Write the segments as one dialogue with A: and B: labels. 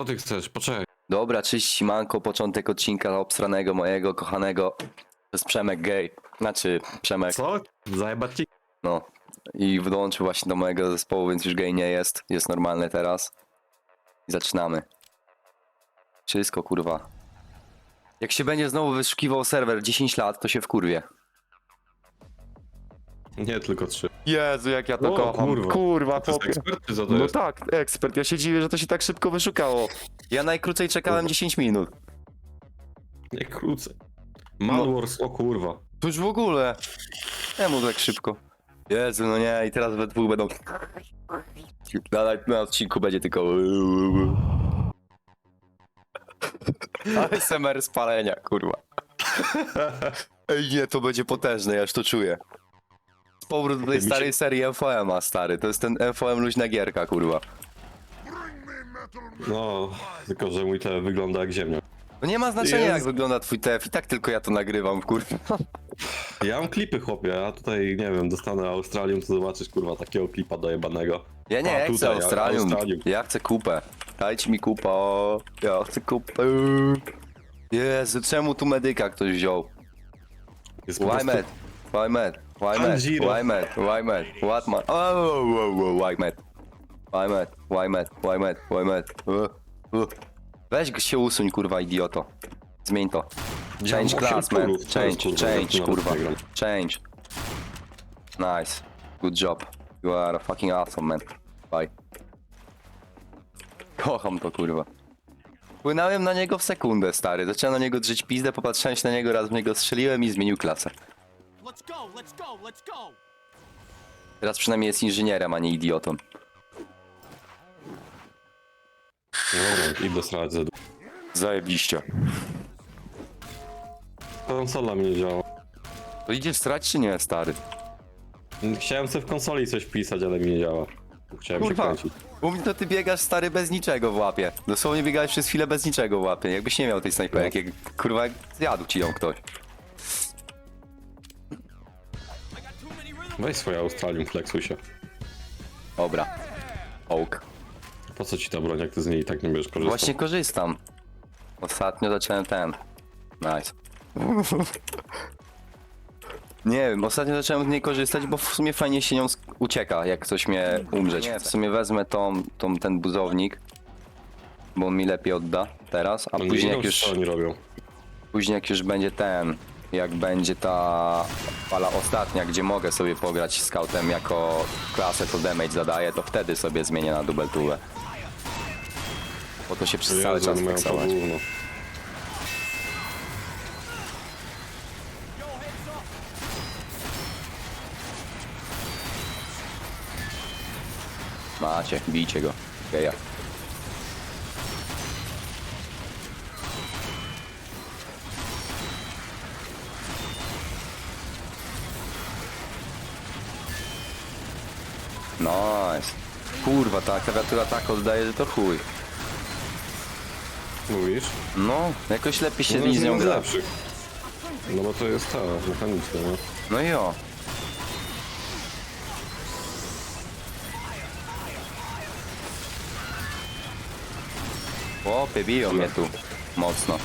A: Co ty chcesz? Poczekaj.
B: Dobra, cześć Simanko, początek odcinka obstranego mojego, kochanego. To jest Przemek Gay. Znaczy, Przemek,
A: Co? Zajebać ci?
B: no. I dołączył właśnie do mojego zespołu, więc już gay nie jest. Jest normalny teraz. I zaczynamy. Wszystko, kurwa. Jak się będzie znowu wyszukiwał serwer 10 lat, to się wkurwie.
A: Nie, tylko trzy.
B: Jezu, jak ja to
A: O,
B: kocham.
A: kurwa.
B: kurwa
A: To jest
B: chłopie.
A: ekspert, czy co to
B: No
A: jest?
B: tak, ekspert. Ja się dziwię, że to się tak szybko wyszukało. Ja najkrócej czekałem 10 minut.
A: Nie krócej. Malwars, o kurwa.
B: To już w ogóle. Czemu tak szybko? Jezu, no nie, i teraz we dwóch będą... Na, na odcinku będzie tylko... ASMR spalenia, kurwa. Ej, nie, to będzie potężne, ja już to czuję. Powrót do tej starej serii MVM-a, stary. To jest ten MVM luźna gierka, kurwa.
A: No, tylko że mój tele wygląda jak ziemia.
B: No nie ma znaczenia,
A: Jest.
B: jak wygląda twój TF. I tak tylko ja to nagrywam, kurwa.
A: Ja mam klipy, chłopie, a tutaj, nie wiem, dostanę Australium, to zobaczysz, kurwa, takiego klipa dojebanego.
B: Ja nie,
A: A,
B: ja chcę
A: tutaj,
B: Australium.
A: Australium.
B: Ja chcę kupę. Dajcie mi kupę. o, Ja chcę kupę. Jezu, czemu tu medyka ktoś wziął?
A: Jest po
B: Why
A: prostu...
B: med? Why med? Why?
A: Tanjiro.
B: Why med? Why? What man? Oh, oh, oh, why med? Why med? Why med? Why med? Why? Uh, uh. Weź go się usuń, kurwa, idioto. Zmień to. Change
A: osiem
B: class, man.
A: turów, to jest,
B: Change,
A: kurwa,
B: change, kurwa. Change. Nice. Good job. You are a fucking awesome, man. Bye. Kocham to, kurwa. Płynąłem na niego w sekundę, stary. Zacząłem na niego drzeć pizdę, popatrzyłem się na niego, raz w niego strzeliłem i zmienił klasę.
C: Let's go, let's go, let's go!
B: Teraz przynajmniej jest inżynierem, a nie idiotą.
A: Dobra, idę srać ze
B: Zajebiście.
A: Konsola mi nie działa.
B: To idziesz strać czy nie, stary?
A: Chciałem sobie w konsoli coś wpisać, ale mi nie działa. Chciałem się
B: Kurwa,
A: kręcić.
B: u mnie to ty biegasz, stary, bez niczego w łapie. Dosłownie biegałeś przez chwilę bez niczego w łapie. Jakbyś nie miał tej snajperki, jak, kurwa, zjadł ci ją ktoś.
A: Weź swoje Australium, flexuj się.
B: Dobra. Oak.
A: Po co ci ta broń, jak ty z niej i tak nie będziesz korzystał?
B: Właśnie korzystam. Ostatnio zacząłem ten. Nice. Nie wiem, ostatnio zacząłem z niej korzystać, bo w sumie fajnie się nią sk- ucieka, jak coś mnie umrzeć. W sumie wezmę tą, tą, ten buzownik, bo on mi lepiej odda teraz, a
A: No nie
B: później jak już,
A: oni robią.
B: później jak już będzie ten, jak będzie ta fala ostatnia, gdzie mogę sobie pograć scoutem jako klasę, to damage zadaje, to wtedy sobie zmienię na dubeltówę. Bo to się przez cały czas fiksować. Macie, bijcie go. Geja. Nice. Kurwa, ta klawiatura tak oddaje, że to chuj.
A: Mówisz?
B: No, jakoś lepiej się
A: No,
B: z nią
A: jedna
B: gra.
A: lepszych. No bo to jest ta, mechaniczna, no.
B: No i o. Chłopie, biją mnie tu. Mocno.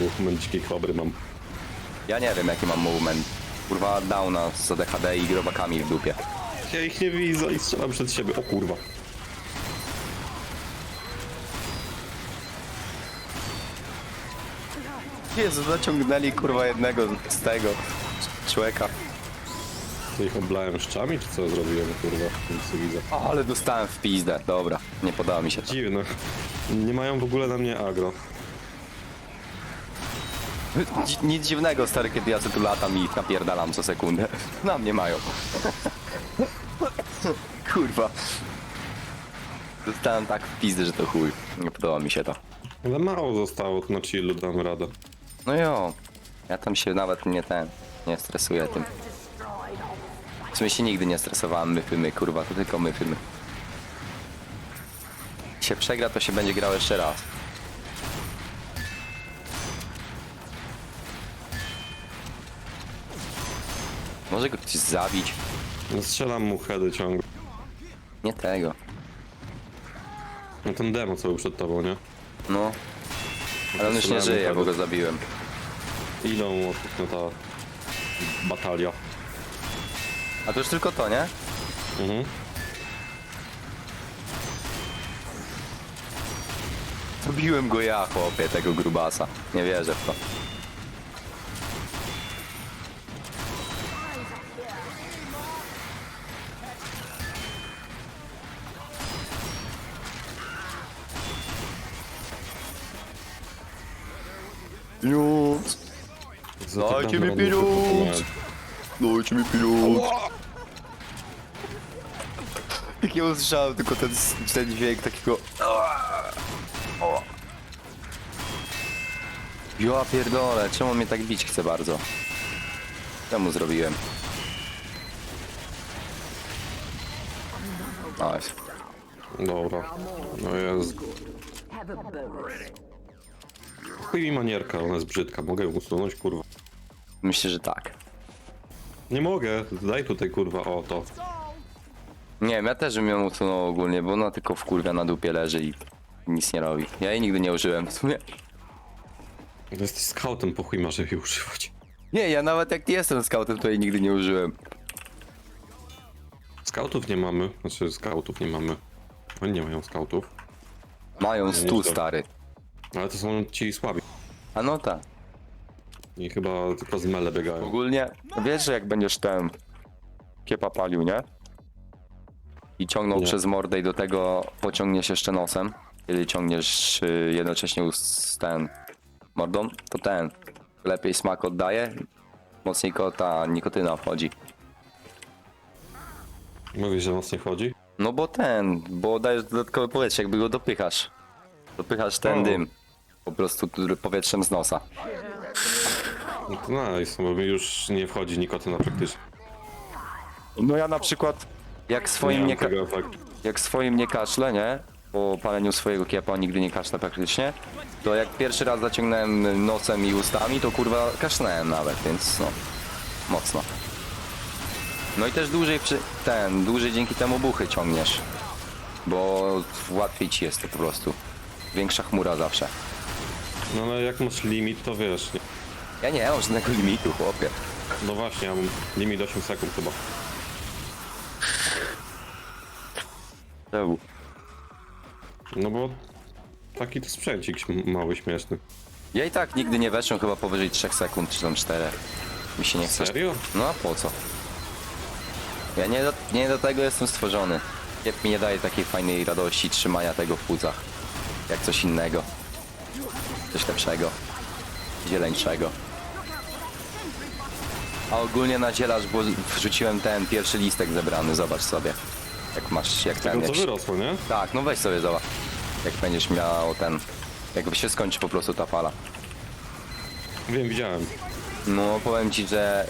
A: Movement dzikiej kobry mam.
B: Ja nie wiem jaki mam movement. Kurwa downa z ADHD i grobakami w dupie.
A: Ja ich nie widzę i strzelam przed siebie. O kurwa.
B: Jezu, zaciągnęli kurwa jednego z tego człowieka.
A: To ich oblałem szczami, czy co zrobiłem, kurwa? Nic nie widzę.
B: O, ale dostałem w pizdę. Dobra, nie podoba mi się to.
A: Dziwne. Nie mają w ogóle na mnie agro.
B: Dzi- Nic dziwnego, stary, kiedy ja sobie tu latam i ich napierdalam co sekundę. Na mnie mają. Kurwa. Dostałem tak w pizdę, że to chuj. Nie podoba mi się to.
A: Ale mało zostało, na chillu dam radę.
B: No jo, ja tam się nawet nie ten, nie stresuję tym. W sumie się nigdy nie stresowałem myfymy, kurwa, to tylko myfymy. Jak się przegra, to się będzie grał jeszcze raz. Może go ktoś zabić?
A: No strzelam mu heady ciągle.
B: Nie tego.
A: No ten demo co był przed tobą, nie?
B: No. Ale on już nie
A: Strzelałem
B: żyje,
A: mu
B: bo go zabiłem.
A: Idą no ta batalia.
B: A to już tylko to, nie?
A: Mhm.
B: Zabiłem go ja, chłopie, tego grubasa. Nie wierzę w to. Dajcie mi pieniądz! Dajcie mi pieniądz! Jak ja usłyszałem tylko ten, ten dźwięk takiego... Ja pierdolę, czemu mnie tak bić chce bardzo? Czemu zrobiłem? Nice.
A: Dobra. No jest. Chuj mi manierka, ona jest brzydka. Mogę ją usunąć, kurwa.
B: Myślę, że tak.
A: Nie mogę. Daj tutaj, kurwa, o to.
B: Nie wiem, ja też bym ją usunął ogólnie, bo ona tylko w kurwia na dupie leży i nic nie robi. Ja jej nigdy nie użyłem w sumie.
A: Jesteś scoutem, po chuj masz jej używać.
B: Nie, ja nawet jak nie jestem scoutem, to jej nigdy nie użyłem.
A: Scoutów nie mamy. Znaczy, scoutów nie mamy. Oni nie mają scoutów.
B: Mają stu, stary.
A: Ale to są ci słabi.
B: A no tak.
A: I chyba tylko z mele biegają.
B: Ogólnie, wiesz, że jak będziesz ten kiepa palił, nie? I ciągnął
A: Nie.
B: przez mordę i do tego pociągniesz jeszcze nosem, kiedy ciągniesz y, jednocześnie ust ten mordą, to ten lepiej smak oddaje, mocniej ko- ta nikotyna wchodzi.
A: Mówisz, że mocniej chodzi?
B: No bo ten, bo dajesz dodatkowe powietrze, jakby go dopychasz. Dopychasz ten
A: O.
B: dym. Po prostu który- powietrzem z nosa.
A: No to nice, bo mi już nie wchodzi nikotyna praktycznie.
B: No ja na przykład, jak swoim
A: nie
B: nie,
A: mam
B: ka-
A: tego efektu.
B: jak swoim nie kaszlę, nie? Po paleniu swojego kiepa nigdy nie kaszlę praktycznie. To jak pierwszy raz zaciągnąłem nosem i ustami, to kurwa kaszlałem nawet, więc no, mocno. No i też dłużej przy, ten, dłużej dzięki temu buchy ciągniesz. Bo łatwiej ci jest to po prostu. Większa chmura zawsze.
A: No ale jak masz limit, to wiesz. Nie?
B: Ja nie mam żadnego limitu, chłopie.
A: No właśnie, ja mam limit 8 sekund chyba.
B: Czemu?
A: No bo taki to sprzęcik śm- mały, śmieszny.
B: Ja i tak nigdy nie weszłem chyba powyżej 3 sekund, czy tam 4. Mi się nie chce.
A: Serio?
B: No a po co? Ja nie do, nie do tego jestem stworzony. Kiep mi nie daje takiej fajnej radości trzymania tego w płucach. Jak coś innego. Coś lepszego. Zieleńczego. A ogólnie na zielarz bo wrzuciłem ten pierwszy listek zebrany, zobacz sobie. Jak masz, jak ten,
A: No
B: jak
A: to wyrosło, nie?
B: Tak, no weź sobie zobacz. Jak będziesz miał ten, jak się skończy po prostu ta fala.
A: Wiem, widziałem.
B: No powiem ci, że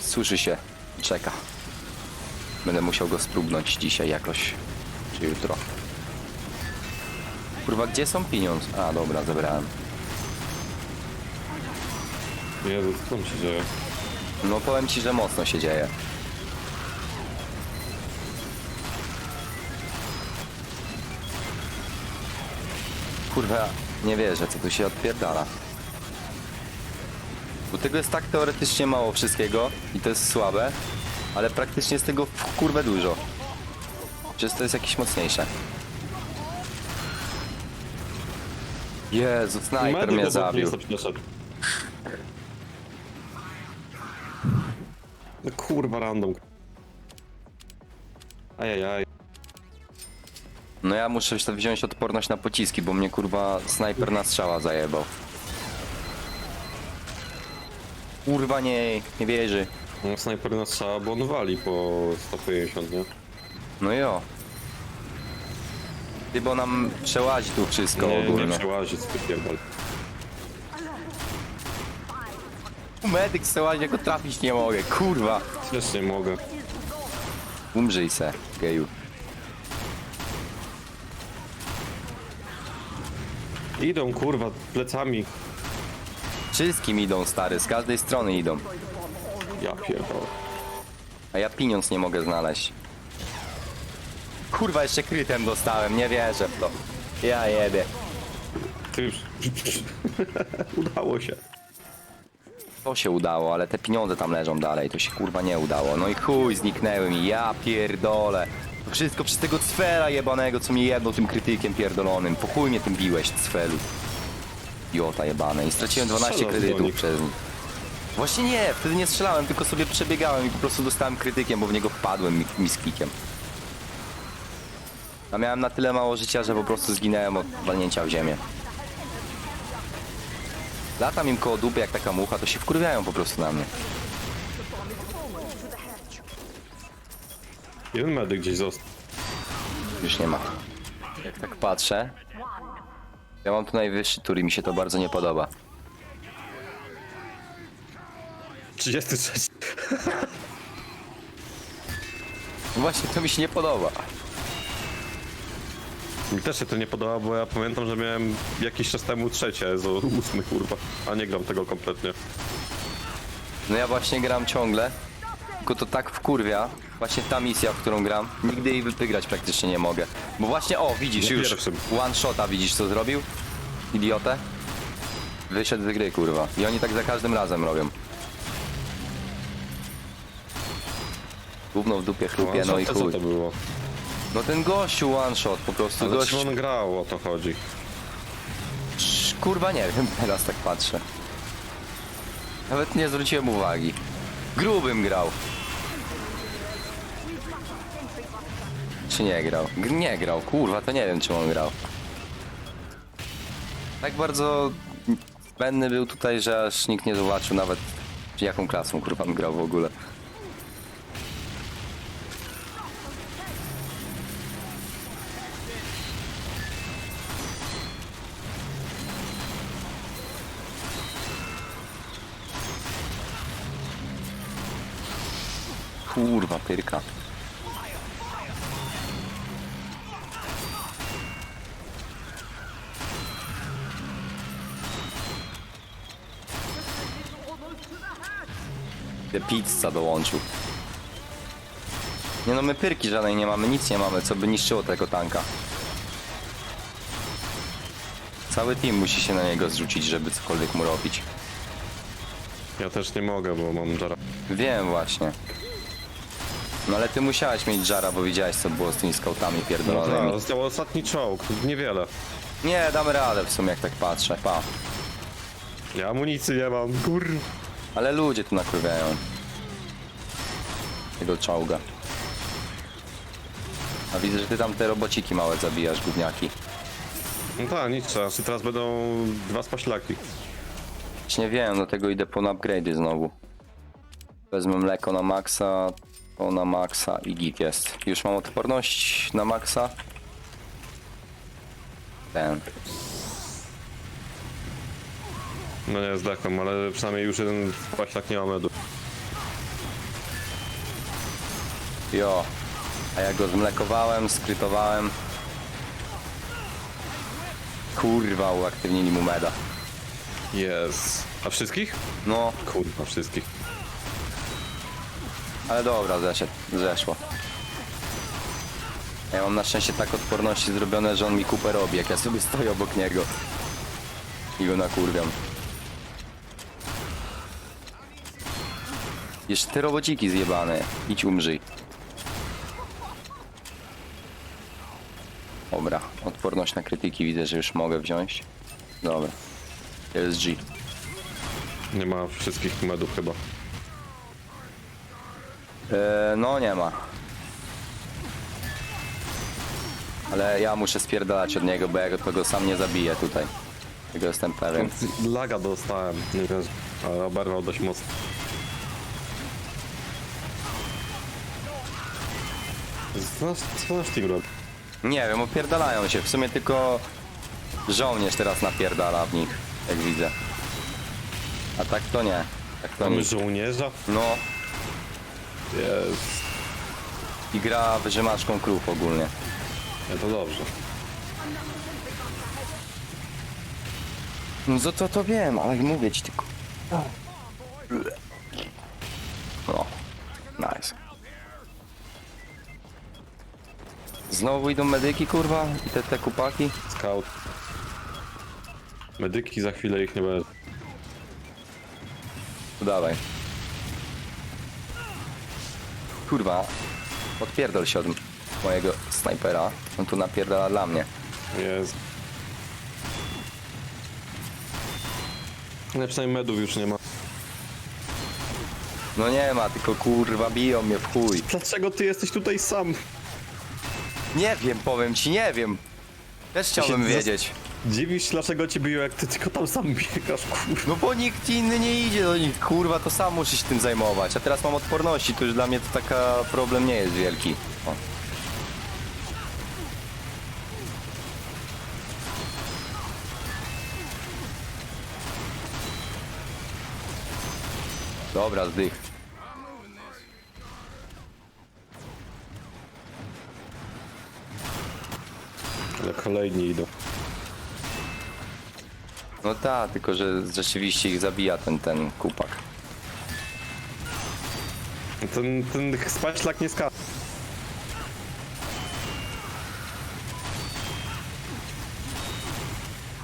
B: słyszy się, czeka. Będę musiał go spróbnąć dzisiaj jakoś, czy jutro. Kurwa, gdzie są pieniądze? A, dobra, zebrałem.
A: Jezu, co tam się dzieje?
B: No powiem ci, że mocno się dzieje. Kurwa, nie wierzę, co tu się odpierdala. Bo tego jest tak teoretycznie mało wszystkiego i to jest słabe, ale praktycznie jest tego w kurwę dużo. Przecież to jest jakieś mocniejsze. Jezu, snajper mnie zabił.
A: mnie przeszedł. No kurwa, random. Ajajaj.
B: No ja muszę wziąć odporność na pociski, bo mnie kurwa snajper na strzała zajebał. Kurwa nie, nie wierzy.
A: No, snajper na strzała, bo on wali po 150, nie?
B: No jo. Ty, bo nam przełazi tu wszystko
A: Nie, nie
B: ogólnie.
A: przełazi, co ty pierdol.
B: Medyk przełazi, ja go trafić nie mogę, kurwa.
A: Też nie mogę.
B: Umrzyj se, geju.
A: Idą, kurwa, plecami.
B: Wszystkim idą stary, z każdej strony idą.
A: Ja pierdolę.
B: A ja pieniądz nie mogę znaleźć. Kurwa, jeszcze krytem dostałem, nie wierzę w to. Ja jebie.
A: Ty już... Udało się.
B: To się udało, ale te pieniądze tam leżą dalej, to się kurwa nie udało. No i chuj, zniknęły mi, ja pierdolę. To wszystko przez tego cfela jebanego, co mnie jedną tym krytykiem pierdolonym. Po chuj mnie tym biłeś, cfelu. Jota jebane. I straciłem 12
A: Strzelał do
B: kredytów przez nich. Właśnie nie, wtedy nie strzelałem, tylko sobie przebiegałem i po prostu dostałem krytykiem, bo w niego wpadłem mi-. A miałem na tyle mało życia, że po prostu zginąłem od walnięcia w ziemię. Latam im koło dupy jak taka mucha, to się wkurwiają po prostu na mnie.
A: Jeden medyk gdzieś został.
B: Już nie ma. Jak tak patrzę, ja mam tu najwyższy tur i mi się to bardzo nie podoba.
A: 33.
B: Właśnie to mi się nie podoba.
A: Mi też się to nie podoba, bo ja pamiętam, że miałem jakiś czas temu trzecie z ósmy kurwa, a nie gram tego kompletnie.
B: No ja właśnie gram ciągle, tylko to tak wkurwia, właśnie ta misja, w którą gram, nigdy jej wygrać praktycznie nie mogę. Bo właśnie, o, widzisz już,
A: pierwszym.
B: one shota widzisz co zrobił? Idiotę? Wyszedł z gry, kurwa. I oni tak za każdym razem robią. Gówno w dupie chlupie, no i
A: co
B: chuj.
A: to było?
B: No ten gościu one shot, po prostu
A: Ale
B: gość.
A: czy on grał, o to chodzi.
B: Sz- Kurwa nie wiem, teraz tak patrzę. Nawet nie zwróciłem uwagi. Grubym grał. Czy nie grał? G- Nie grał, kurwa, to nie wiem czy on grał. Tak bardzo zbędny był tutaj, że aż nikt nie zobaczył nawet jaką klasą kurwa on grał w ogóle. Kurwa, pyrka. The pizza dołączył. Nie no, my pyrki żadnej nie mamy, nic nie mamy, co by niszczyło tego tanka. Cały team musi się na niego zrzucić, żeby cokolwiek mu robić.
A: Ja też nie mogę, bo mam żara.
B: Wiem właśnie. No ale ty musiałeś mieć żara, bo widziałeś co było z tymi skautami
A: No
B: pierdolonymi.
A: tak, został ostatni czołg, niewiele.
B: Nie, damy radę w sumie jak tak patrzę, pa.
A: Ja amunicji nie mam, kurwa.
B: Ale ludzie tu nakurwiają. Tego czołga. A widzę, że ty tam te robociki małe zabijasz, gówniaki.
A: No tak, nic trzeba, teraz będą dwa spaślaki.
B: Nie wiem, do tego idę po upgrade'y znowu. Wezmę mleko na maksa, to na maksa i git jest. Już mam odporność na maksa. Ten.
A: No nie, zdechłem, ale przynajmniej już jeden spaślak nie ma medu.
B: Jo. A ja go zmlekowałem, skrytowałem. Kurwa, uaktywnili mu meda.
A: Jest. A wszystkich?
B: No,
A: Kurwa, wszystkich.
B: Ale dobra, zeszedł, zeszło. Ja mam na szczęście tak odporności zrobione, że on mi kupę robi, jak ja sobie stoję obok niego. I go nakurwiam. Jeszcze te robociki zjebane. Idź umrzyj. Dobra, odporność na krytyki widzę, że już mogę wziąć. Dobra. LSG.
A: Nie ma wszystkich medów chyba.
B: E, no nie ma. Ale ja muszę spierdalać od niego, bo ja go tego sam nie zabiję tutaj. Tego jestem pewien.
A: Laga dostałem, nie wiem, ale oberwał dość mocno. Co nasz, co nasz team robi?
B: Nie wiem, opierdalają się. W sumie tylko żołnierz teraz napierdala w nich, jak widzę. A tak to nie. Tak to
A: Mamy
B: nie.
A: żołnierza?
B: No
A: Jest.
B: i gra wyżymaczką krów ogólnie.
A: Ja to dobrze.
B: No to, to, to wiem, ale mówię ci tylko. No, nice. Znowu idą medyki, kurwa? I te, te kupaki?
A: Scout. Medyki za chwilę ich nie będzie.
B: To dawaj. Kurwa. Odpierdol się od mojego snajpera. On tu napierdala dla mnie.
A: Jest. Ale przynajmniej medów już nie ma.
B: No nie ma, tylko kurwa biją mnie w chuj.
A: Dlaczego ty jesteś tutaj sam?
B: Nie wiem, powiem ci, nie wiem. Też chciałbym
A: zas-
B: wiedzieć.
A: Dziwisz się, dlaczego ci biją, jak ty tylko tam sam biegasz, kurwa.
B: No bo nikt inny nie idzie do nich, kurwa, to sam muszę się tym zajmować. A teraz mam odporności, to już dla mnie to taka problem nie jest wielki. O. Dobra, zdych.
A: Ale kolejni idą.
B: No tak, tylko że rzeczywiście ich zabija ten, ten kupak.
A: Ten, ten spaślak nie skacze.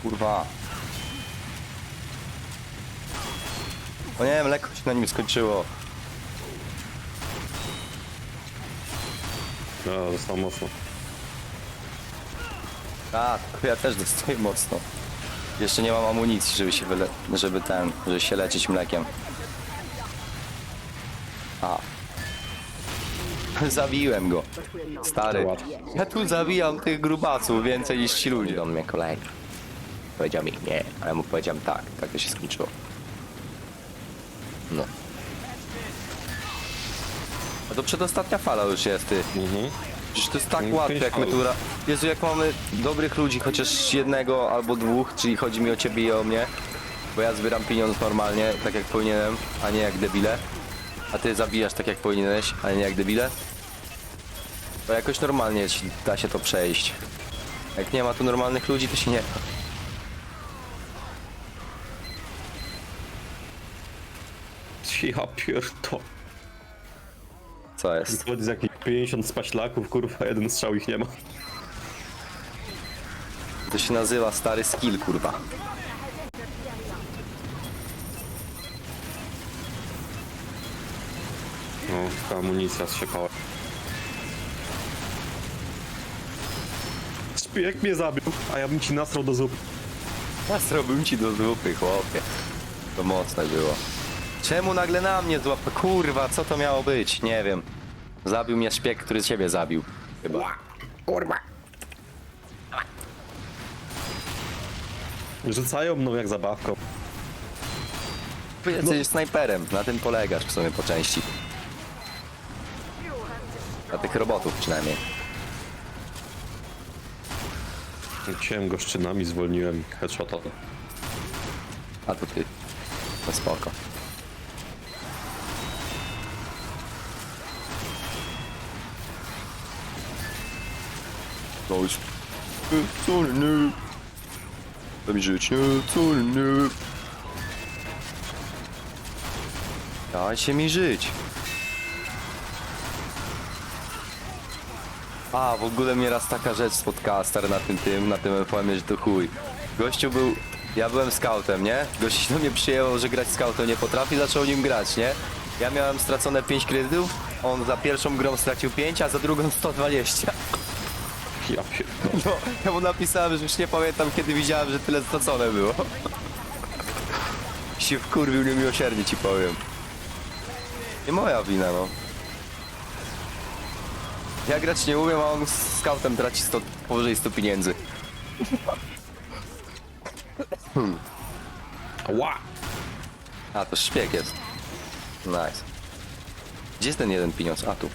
B: Kurwa. O nie wiem, lekko się na nim skończyło.
A: No, został mocno.
B: Tak, ja też dostaję mocno. Jeszcze nie mam amunicji, żeby się wyle... żeby ten, żeby się leczyć mlekiem. A. Zabiłem go. Stary. Ja tu zabijam tych grubasów więcej niż ci ludzie. On mnie kolejny. Powiedział mi nie, ale mu powiedziałem tak. Tak to się skończyło. No. A to przedostatnia fala już jest, ty.
A: Mhm.
B: Przecież to jest tak łatwe, jak my tu... ra- Jezu, jak mamy dobrych ludzi, chociaż jednego albo dwóch, czyli chodzi mi o ciebie i o mnie, bo ja zbieram pieniądz normalnie, tak jak powinienem, a nie jak debile, a ty zabijasz tak jak powinieneś, a nie jak debile, to jakoś normalnie ci da się to przejść. Jak nie ma tu normalnych ludzi, to się nie da.
A: Ja pierdol.
B: Co jest?
A: Z jakich 50 spaślaków, kurwa, jeden strzał ich nie ma.
B: To się nazywa stary skill, kurwa.
A: No, ta amunicja zsiekała. Szpijek mnie zabił, a ja bym ci nasrał do zupy.
B: Ja zrobiłem ci do zupy, chłopie. To mocne było. Czemu nagle na mnie złapał? Kurwa, co to miało być? Nie wiem. Zabił mnie szpieg, który ciebie zabił. Chyba.
A: Rzucają mną jak zabawką.
B: Ty jesteś snajperem, na tym polegasz w sumie po części. Dla tych robotów przynajmniej.
A: Chciałem goszczynami, zwolniłem headshota.
B: A to ty. No spoko. Już... Solny. Daj mi żyć, solny. Dajcie mi żyć. A, w ogóle mnie raz taka rzecz spotkała stary na tym tym, na tym FM, że to chuj. Gościu był, ja byłem scoutem, nie? Gościu się do mnie przyjęło, że grać scoutem nie potrafi, zaczął nim grać, nie? Ja miałem stracone 5 kredytów, on za pierwszą grą stracił 5, a za drugą 120.
A: Ja.
B: No, ja mu napisałem, że już nie pamiętam kiedy widziałem, że tyle stracone było. się wkurwił niemiłosiernie ci powiem. Nie moja wina, no. Ja grać nie umiem, a on z scoutem traci 100, powyżej 100 pieniędzy.
A: Ła!
B: A, to szpieg jest. Nice. Gdzie jest ten jeden pieniądz? A, tu.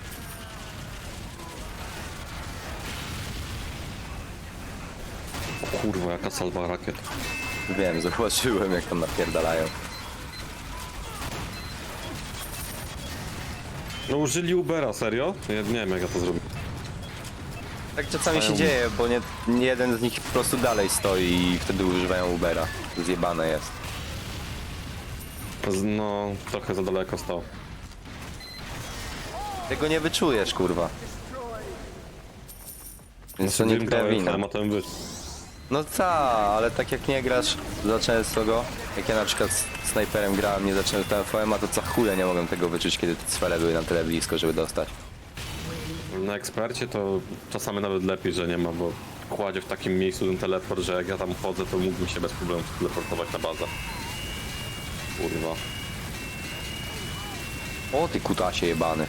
A: Kurwa, jaka salwa rakiet.
B: Wiem, zauważyłem jak tam napierdalają.
A: No użyli Ubera, serio? Ja nie wiem jak ja to zrobię.
B: Tak czasami się dzieje, bo nie, nie jeden z nich po prostu dalej stoi i wtedy używają Ubera. Zjebane jest.
A: Z- No, trochę za daleko stał.
B: Tego nie wyczujesz, kurwa. Więc to nie
A: Dream
B: twoja wina. No ta, ale tak jak nie grasz za często go, jak ja na przykład z snajperem grałem nie za często TFM, a to co chule nie mogłem tego wyczuć, kiedy te cfele były na tyle blisko, żeby dostać.
A: Na ekspercie to czasami nawet lepiej, że nie ma, bo kładzie w takim miejscu ten teleport, że jak ja tam chodzę, to mógłbym się bez problemu teleportować na bazę. Kurwa.
B: O ty kutasie jebany.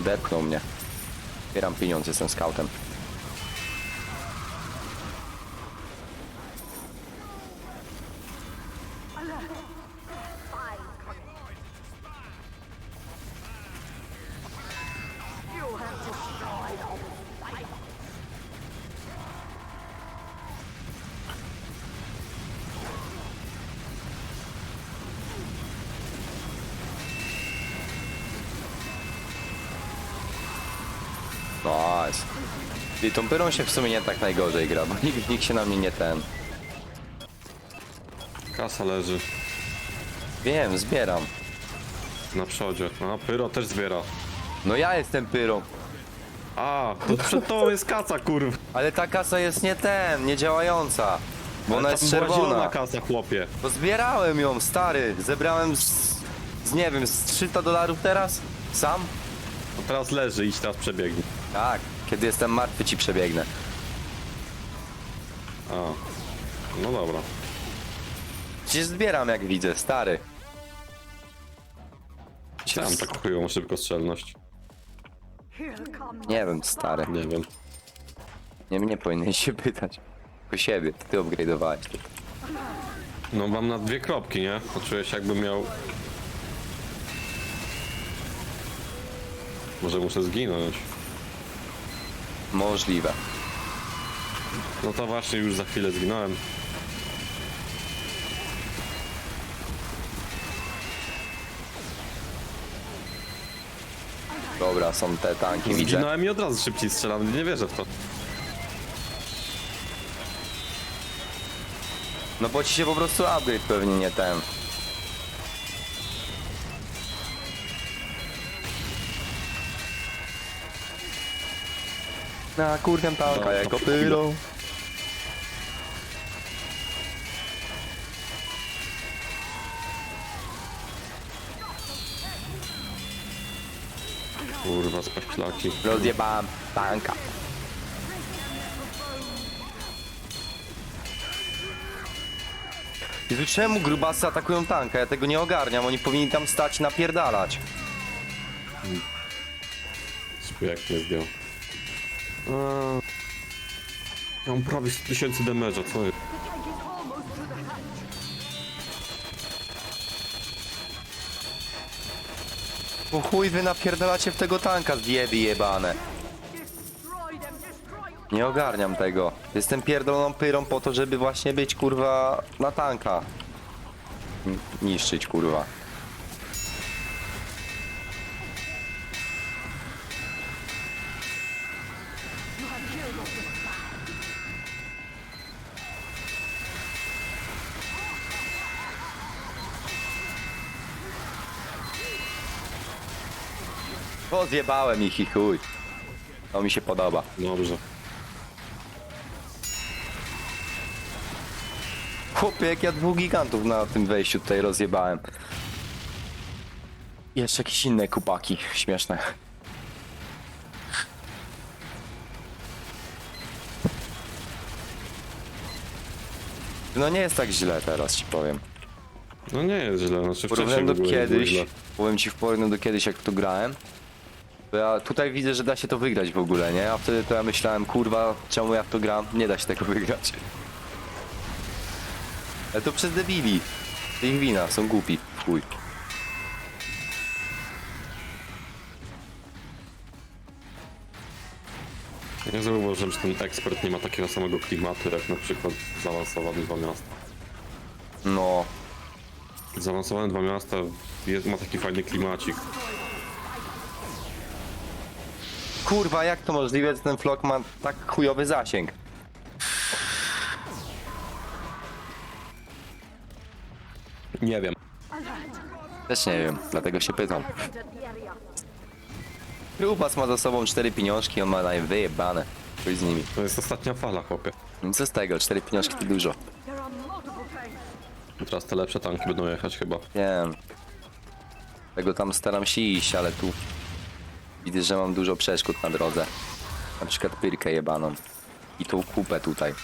B: Depnął mnie. Zbieram pieniądz, jestem scoutem. I tą pyrą się w sumie nie tak najgorzej gra, bo nikt, nikt się na mnie nie ten.
A: Kasa leży
B: Wiem, zbieram.
A: na przodzie. A, Pyro też zbiera.
B: No ja jestem pyrą.
A: A, to przed tobą jest kasa, kurwa.
B: Ale ta kasa jest nie ten, nie działająca. Bo ona jest czerwona.
A: kasa, chłopie.
B: To zbierałem ją, stary. Zebrałem z, z nie wiem, z 300 dolarów teraz? Sam?
A: No teraz leży, idź teraz przebiegnij.
B: Tak. Kiedy jestem martwy ci przebiegnę.
A: A, no dobra.
B: Przecież zbieram jak widzę, stary.
A: Chciałem tak chujową szybkostrzelność.
B: Nie wiem, stary.
A: Nie wiem.
B: Nie mnie powinieneś się pytać. O siebie, to ty upgrade'owałeś. to.
A: No mam na dwie kropki, nie? To czuję się jakbym miał... Może muszę zginąć.
B: Możliwe.
A: No to właśnie już za chwilę zginąłem.
B: Dobra, są te tanki, widzę.
A: Zginąłem i od razu szybciej strzelam, nie wierzę w to.
B: No bo ci się po prostu upgrade pewnie nie ten. Na kurkę tanka
A: Dobra,
B: jako
A: to
B: pyrą.
A: Kurwa, spaślaki.
B: Rozjebałem tanka. Jezu, czemu grubasy atakują tanka? Ja tego nie ogarniam, oni powinni tam stać i napierdalać.
A: Jak mnie zdjął. A... Ja mam prawie 100 tysięcy damage'a, co jest?
B: Po chuj wy napierdalacie w tego tanka zjeby jebane. Nie ogarniam tego. Jestem pierdoloną pyrą po to, żeby właśnie być kurwa na tanka. N- Niszczyć kurwa. Pozjebałem ich i chuj. To mi się podoba.
A: Dobrze.
B: Chłopie, jak ja dwóch gigantów na tym wejściu tutaj rozjebałem. Jeszcze jakieś inne kupaki śmieszne. No nie jest tak źle teraz ci powiem.
A: No nie jest źle, znaczy wcześniej
B: Porównałem
A: w
B: do
A: ogóle nie było
B: kiedyś,
A: źle.
B: powiem ci w porównaniu do kiedyś jak tu grałem. To ja tutaj widzę, że da się to wygrać w ogóle, nie? A wtedy to ja myślałem, kurwa, czemu ja w to gram? Nie da się tego wygrać. Ale to przez debili. To ich wina, są głupi. w Chuj.
A: Ja zauważyłem, że ten ekspert nie ma takiego samego klimatu jak na przykład zaawansowane dwa miasta.
B: No,
A: Zaawansowane dwa miasta jest, ma taki fajny klimacik.
B: Kurwa, jak to możliwe, że ten flok ma tak chujowy zasięg?
A: Nie wiem.
B: Też nie wiem, dlatego się pytam. Grubas ma za sobą cztery pieniążki, on ma na wyjebane. Chuj z nimi.
A: To jest ostatnia fala, chłopie.
B: No co z tego, cztery pieniążki to dużo.
A: Teraz te lepsze tanki będą jechać chyba.
B: Wiem. Tego tam staram się iść, ale tu widzę, że mam dużo przeszkód na drodze. Na przykład pyrkę jebaną. I tą kupę tutaj.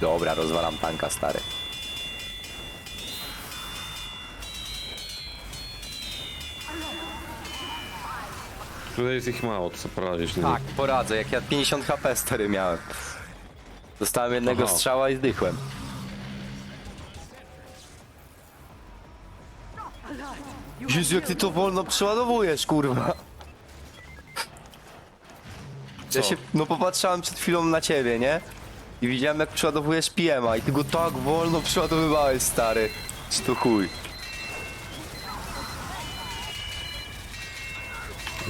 B: Dobra, rozwalam tanka, stary.
A: Tutaj jest ich mało, to co poradzisz. nie?
B: Tak, poradzę, jak ja 50 HP stary miałem. Dostałem jednego
A: Aha.
B: strzała i zdychłem. Jezu, jak ty to wolno przeładowujesz, kurwa. Ja
A: Co?
B: się, no popatrzałem przed chwilą na ciebie, nie? I widziałem jak przeładowujesz PM-a i ty go tak wolno przeładowywałeś, stary. Czy to chuj?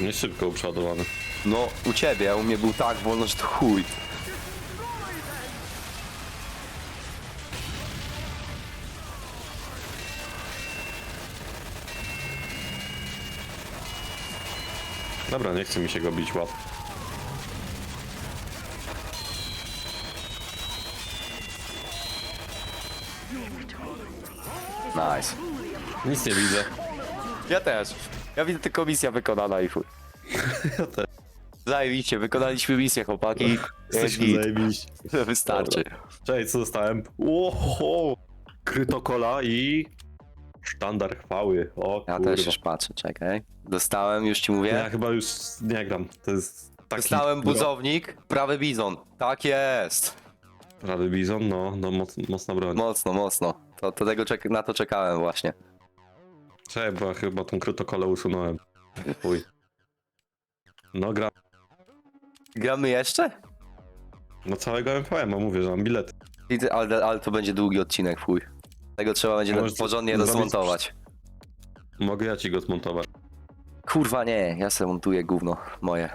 A: Nie szybko przeładowany.
B: No, u ciebie, a u mnie był tak wolno, że to chuj.
A: Dobra, nie chce mi się go bić łatwo.
B: Nice.
A: Nic nie widzę.
B: Ja też. Ja widzę tylko misja wykonana i chuj.
A: Ja też.
B: Zajebiście, wykonaliśmy misję, chłopaki. Jest
A: Jesteśmy
B: git. Wystarczy.
A: Cześć, co dostałem? Oho! Krytokola i... Sztandar chwały. O
B: Ja
A: kurwa.
B: też już patrzę, czekaj. Dostałem, już ci mówię.
A: Ja chyba już nie gram. To jest taki...
B: Dostałem buzownik, prawy bizon. Tak jest.
A: Prawy bizon, no, no moc, mocna broń.
B: Mocno, mocno. To, to tego czek- na to czekałem właśnie.
A: Cześć, bo ja chyba tą krytokolę usunąłem. Chuj. No gra...
B: Gramy jeszcze?
A: No całego MVM, a mówię, że mam.
B: Widzę, ale, ale to będzie długi odcinek, chuj. Tego trzeba będzie
A: Możesz
B: porządnie
A: zrobić-
B: rozmontować.
A: Mogę ja ci go zmontować.
B: Kurwa nie, ja se montuję gówno moje.